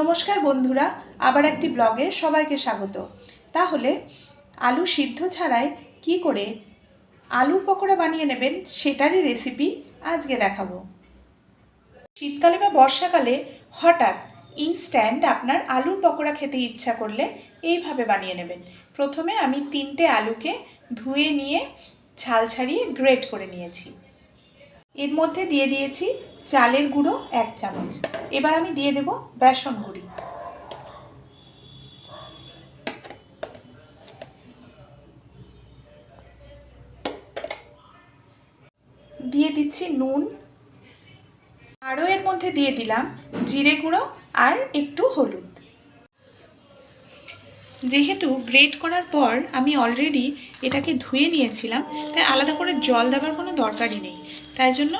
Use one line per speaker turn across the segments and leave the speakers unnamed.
নমস্কার বন্ধুরা, আবার একটি ব্লগে সবাইকে স্বাগত। তাহলে, আলু সিদ্ধ ছাড়াই কি করে আলুর পকোড়া বানিয়ে নেবেন সেটারই রেসিপি আজকে দেখাবো। শীতকালে বা বর্ষাকালে হঠাৎ ইনস্ট্যান্ট আপনার আলুর পকোড়া খেতে ইচ্ছা করলে এইভাবে বানিয়ে নেবেন। প্রথমে আমি তিনটে আলুকে ধুয়ে নিয়ে ছাল ছাড়িয়ে গ্রেট করে নিয়েছি। এর মধ্যে দিয়ে দিয়েছি চালের গুঁড়ো এক চামচ। এবার আমি দিয়ে দেব বেসন গুঁড়ি। দিয়ে দিচ্ছি নুন। আরও এর মধ্যে দিয়ে দিলাম জিরে গুঁড়ো আর একটু হলুদ। যেহেতু গ্রেট করার পর আমি অলরেডি এটাকে ধুয়ে নিয়েছিলাম, তাই আলাদা করে জল দেওয়ার কোনো দরকারই নেই। তাই জন্য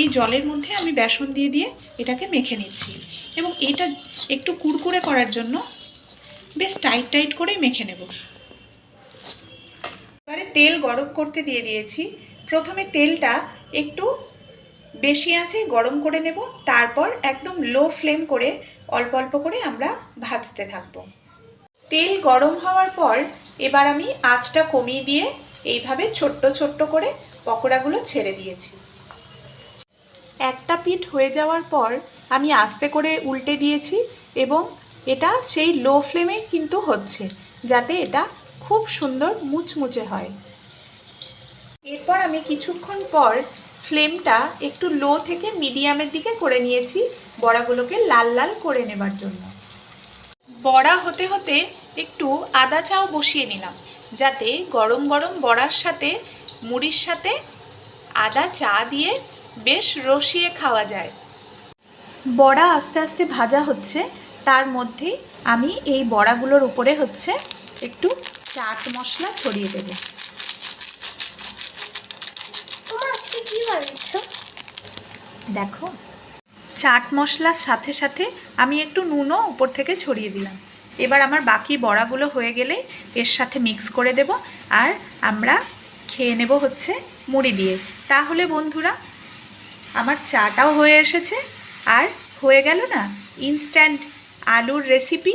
এই জলের মধ্যে আমি বেসন দিয়ে দিয়ে এটাকে মেখে নিচ্ছি। এবং এটা একটু কুড়কুড়ে করার জন্য বেশ টাইট টাইট করেই মেখে নেব। এবারে তেল গরম করতে দিয়ে দিয়েছি। প্রথমে তেলটা একটু বেশি আছে, গরম করে নেব। তারপর একদম লো ফ্লেম করে অল্প অল্প করে আমরা ভাজতে থাকব। তেল গরম হওয়ার পর এবার আমি আঁচটা কমিয়ে দিয়ে এইভাবে ছোট্ট ছোট্ট করে পকোড়াগুলো ছেড়ে দিয়েছি। একটা পিঠ হয়ে যাওয়ার পর আমি আস্তে করে উল্টে দিয়েছি এবং এটা সেই লো ফ্লেমে কিন্তু হচ্ছে, যাতে এটা খুব সুন্দর মুচমুচে হয়। এরপর আমি কিছুক্ষণ পর ফ্লেমটা একটু লো থেকে মিডিয়ামের দিকে করে নিয়েছি বড়াগুলোকে লাল লাল করে নেবার জন্য। বড়া হতে হতে একটু আদা চাও বসিয়ে নিলাম, যাতে গরম গরম বড়ার সাথে, মুড়ির সাথে আদা চা দিয়ে বেশ রসিয়ে খাওয়া যায়। বড়া আস্তে আস্তে ভাজা হচ্ছে তার মধ্যে আমি এই বড়াগুলোর উপরে হচ্ছে একটু চাট মশলা ছড়িয়ে দেব। দেখো চাট মশলার সাথে সাথে আমি একটু নুনও উপর থেকে ছড়িয়ে দিলাম। এবার আমার বাকি বড়াগুলো হয়ে গেলে এর সাথে মিক্স করে দেব আর আমরা খেয়ে নেব হচ্ছে মুড়ি দিয়ে। তাহলে বন্ধুরা আমার চাটাও হয়ে এসেছে আর হয়ে গেল না ইনস্ট্যান্ট আলুর রেসিপি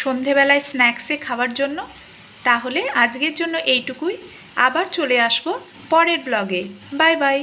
সন্ধেবেলায় স্ন্যাক্সে খাওয়ার জন্য। তাহলে আজকের জন্য এইটুকুই। আবার চলে আসব পরের ব্লগে বাই বাই